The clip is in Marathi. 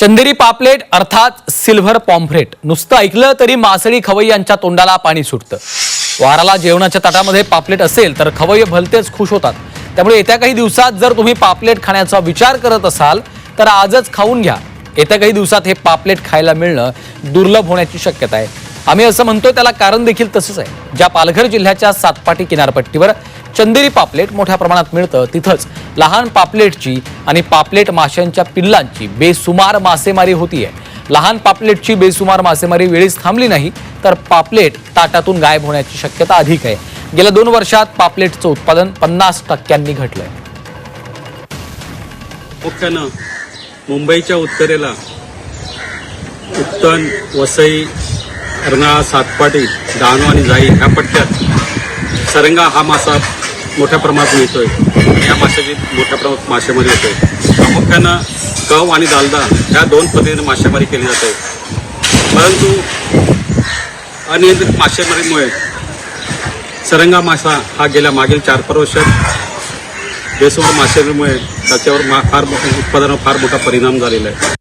चंदेरी पापलेट अर्थात सिल्व्हर पॉम्फ्रेट. नुसतं ऐकलं तरी मासळी खवय्यांच्या तोंडाला पाणी सुटतं. वाराला जेवणाच्या ताटामध्ये पापलेट असेल तर खवय्ये भलतेच खुश होतात. त्यामुळे येत्या काही दिवसात जर तुम्ही पापलेट खाण्याचा विचार करत असाल तर आजच खाऊन घ्या. येत्या काही दिवसात हे पापलेट खायला मिळणं दुर्लभ होण्याची शक्यता आहे. आम्ही असं म्हणतो त्याला कारण देखील तसंच आहे. ज्या पालघर जिल्ह्याच्या सातपाटी किनारपट्टीवर चंदेरी पापलेट मोठ्या प्रमाणात मिळतं तिथंच लहान पापलेटची आणि पापलेट माशांच्या पिल्लांची बेसुमार मासेमारी होतीये. लहान पापलेटची बेसुमार मासेमारी वेळीच थांबली नाही तर पापलेट ताटातून गायब होण्याची शक्यता अधिक आहे. गेल्या दोन वर्षात पापलेटचं उत्पादन पन्नास टक्क्यांनी घटलंय. मुख्यानं मुंबईच्या उत्तरेला उत्तन वसई अर्नाळा सातपाटी डहाणू आणि जाई ह्या पट्ट्यात सरंगा हा मासा मोठ्या प्रमाणात मिळतोय. या माशाची मोठ्या प्रमाणात मासेमारी होते. प्रामुख्यानं कव आणि दालदा ह्या दोन पद्धतीने मासेमारी केली जाते. परंतु अनियंत्रित मासेमारीमुळे सरंगा मासा हा गेल्या मागील चार पाच वर्षात बेसुमार मासेमारीमुळे त्याच्यावर मा फार मोठ्या उत्पादनावर फार मोठा परिणाम झालेला आहे.